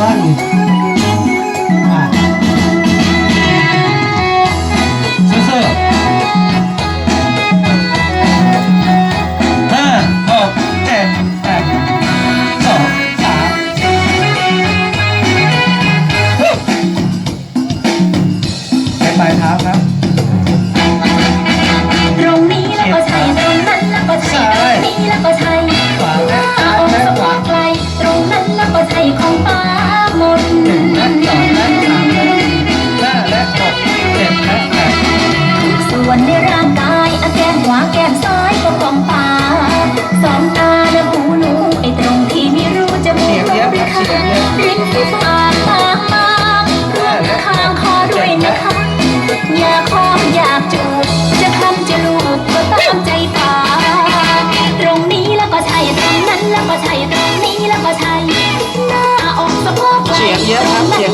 Vale. เยอะครับเยอะ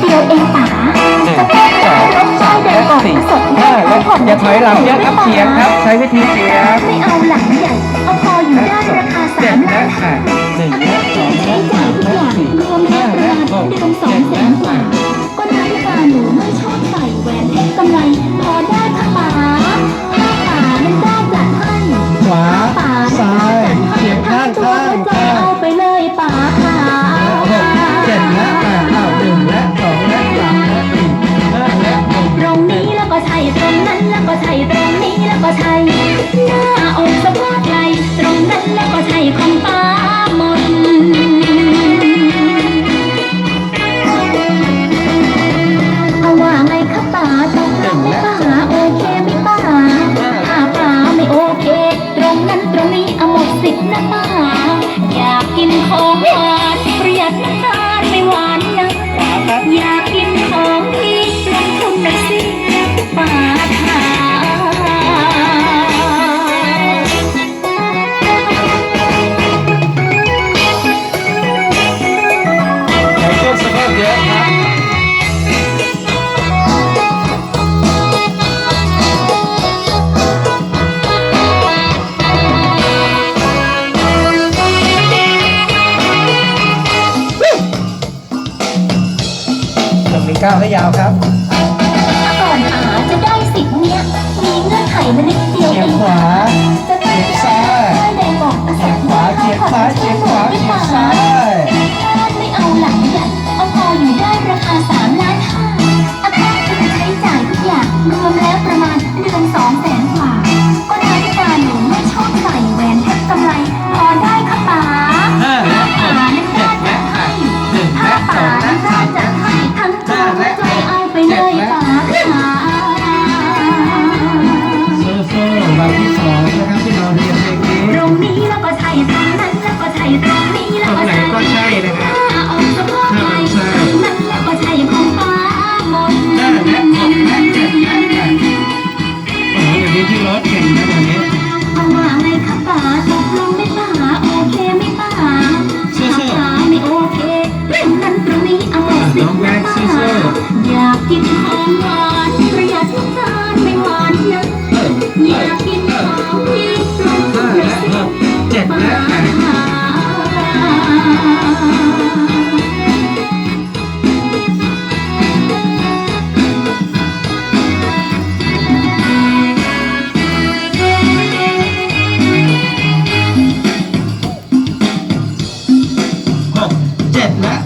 เดียวเองป๋าจะเต้นแต่ก็ใช่เดินก่อนที่สุดห้าแล้วอย่าถอยหลังเยอะครับเสียงครับ ใช้วิธีเสียงไม่เอาหลังใหญ่เอาพออยู่ได้ราคาสามล้าน หน้าอกสะพกไหตรงนั้นแล้วก็ใช่ของป้ามนเอาว่าไงคะป้าตกลงไหมป้าโอเคไหมป้าถ้าป้าไมโอเค ตรงนั้นตรงนี้เอมสิทธิ์นะป้าอยากกินของหวานประหยัดน้ำตาลไม่หวานนะอยากกินของที่ ก้าวให้ยาวครับก่อนอาจะได้สิทธิ์เนี้ยมีเงื่อนไขมันิดเดียวเองขวาจะ เจ็บแล้ว